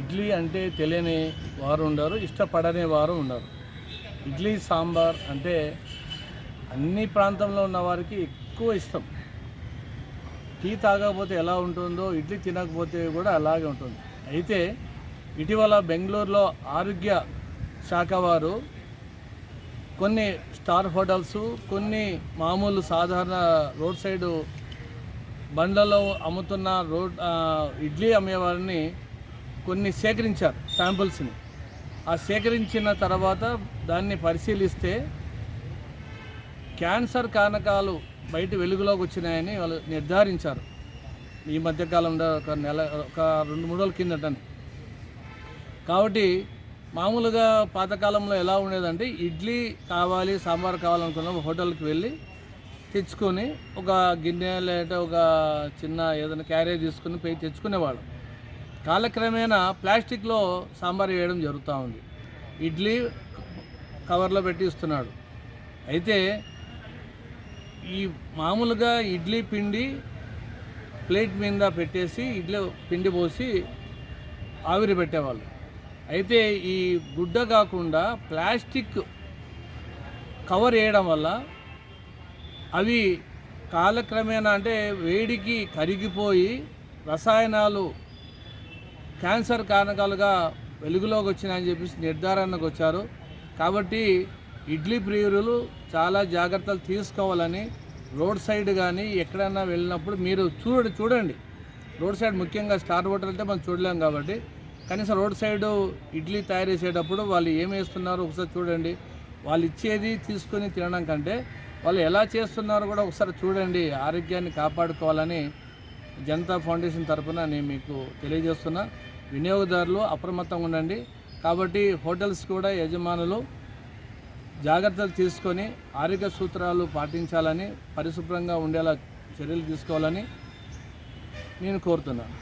ఇడ్లీ అంటే తెలియని వారు ఉండరు ఇష్టపడని వారు ఉండరు. ఇడ్లీ సాంబార్ అంటే అన్ని ప్రాంతంలో ఉన్న వారికి ఎక్కువ ఇష్టం. టీ తాగకపోతే ఎలా ఉంటుందో ఇడ్లీ తినకపోతే కూడా అలాగే ఉంటుంది. అయితే ఇటీవల బెంగళూరులో ఆరోగ్య శాఖ వారు కొన్ని స్టార్ హోటల్స్ కొన్ని మామూలు సాధారణ రోడ్ సైడు బండ్లలో అమ్ముతున్న రోడ్ ఇడ్లీ అమ్మేవారిని కొన్ని సేకరించారు శాంపుల్స్ని. ఆ సేకరించిన తర్వాత దాన్ని పరిశీలిస్తే క్యాన్సర్ కారకాలు బయట వెలుగులోకి వచ్చినాయని వాళ్ళు నిర్ధారించారు. ఈ మధ్యకాలంలో ఒక నెల ఒక రెండు మూడు రోజుల కిందటని. కాబట్టి మామూలుగా పాతకాలంలో ఎలా ఉండేదంటే ఇడ్లీ కావాలి సాంబార్ కావాలనుకున్న హోటల్కి వెళ్ళి తెచ్చుకొని ఒక గిన్నె లేదా ఒక చిన్న ఏదైనా క్యారేజ్ తీసుకుని పోయి తెచ్చుకునేవాడు కాలక్రమేణా ప్లాస్టిక్లో సాంబార్ వేయడం జరుగుతూ ఉంది. ఇడ్లీ కవర్లో పెట్టి ఇస్తున్నాడు. అయితే ఈ మామూలుగా ఇడ్లీ పిండి ప్లేట్ మీద పెట్టేసి ఇడ్లీ పిండి పోసి ఆవిరి పెట్టేవాళ్ళు. అయితే ఈ గుడ్డ కాకుండా ప్లాస్టిక్ కవర్ వేయడం వల్ల అవి కాలక్రమేణా అంటే వేడికి కరిగిపోయి రసాయనాలు క్యాన్సర్ కారణకాలుగా వెలుగులోకి వచ్చినాయని చెప్పేసి నిర్ధారణకు వచ్చారు. కాబట్టి ఇడ్లీ ప్రియులు చాలా జాగ్రత్తలు తీసుకోవాలని రోడ్ సైడ్ కానీ ఎక్కడైనా వెళ్ళినప్పుడు మీరు చూడండి చూడండి. రోడ్ సైడ్ ముఖ్యంగా స్టార్ హోటల్ అంటే మనం చూడలేం కాబట్టి. కనీసం రోడ్ సైడ్ ఇడ్లీ తయారు చేసేటప్పుడు వాళ్ళు ఏం వేస్తున్నారో ఒకసారి చూడండి. వాళ్ళు ఇచ్చేది తీసుకొని తినడం కంటే వాళ్ళు ఎలా చేస్తున్నారో కూడా ఒకసారి చూడండి. ఆరోగ్యాన్ని కాపాడుకోవాలని జనతా ఫౌండేషన్ తరఫున నేను మీకు తెలియజేస్తున్నా. వినియోగదారులు అప్రమత్తంగా ఉండండి. కాబట్టి హోటల్స్ కూడా యజమానులు జాగ్రత్తలు తీసుకొని ఆరోగ్య సూత్రాలు పాటించాలని పరిశుభ్రంగా ఉండేలా చర్యలు తీసుకోవాలని నేను కోరుతున్నాను.